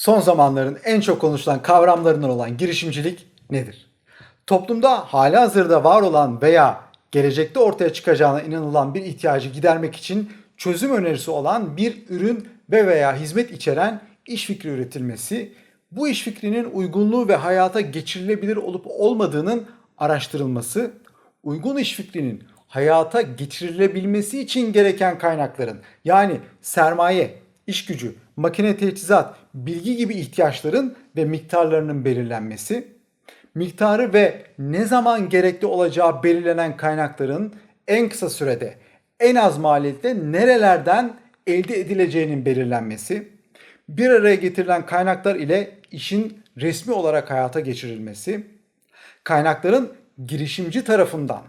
Son zamanların en çok konuşulan kavramlarından olan girişimcilik nedir? Toplumda halihazırda var olan veya gelecekte ortaya çıkacağına inanılan bir ihtiyacı gidermek için çözüm önerisi olan bir ürün ve veya hizmet içeren iş fikri üretilmesi, bu iş fikrinin uygunluğu ve hayata geçirilebilir olup olmadığının araştırılması, uygun iş fikrinin hayata geçirilebilmesi için gereken kaynakların yani sermaye, iş gücü, makine teçhizat, bilgi gibi ihtiyaçların ve miktarlarının belirlenmesi, miktarı ve ne zaman gerekli olacağı belirlenen kaynakların en kısa sürede, en az maliyette nerelerden elde edileceğinin belirlenmesi, bir araya getirilen kaynaklar ile işin resmi olarak hayata geçirilmesi, kaynakların girişimci tarafından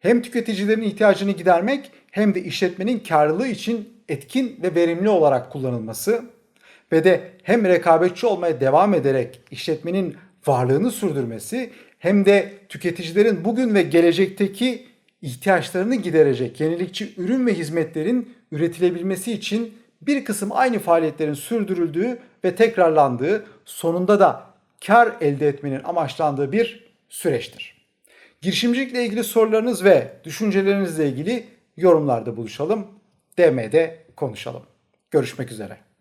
hem tüketicilerin ihtiyacını gidermek hem de işletmenin karlılığı için etkin ve verimli olarak kullanılması ve de hem rekabetçi olmaya devam ederek işletmenin varlığını sürdürmesi hem de tüketicilerin bugün ve gelecekteki ihtiyaçlarını giderecek yenilikçi ürün ve hizmetlerin üretilebilmesi için bir kısım aynı faaliyetlerin sürdürüldüğü ve tekrarlandığı sonunda da kar elde etmenin amaçlandığı bir süreçtir. Girişimcilikle ilgili sorularınız ve düşüncelerinizle ilgili yorumlarda buluşalım. DM'de konuşalım. Görüşmek üzere.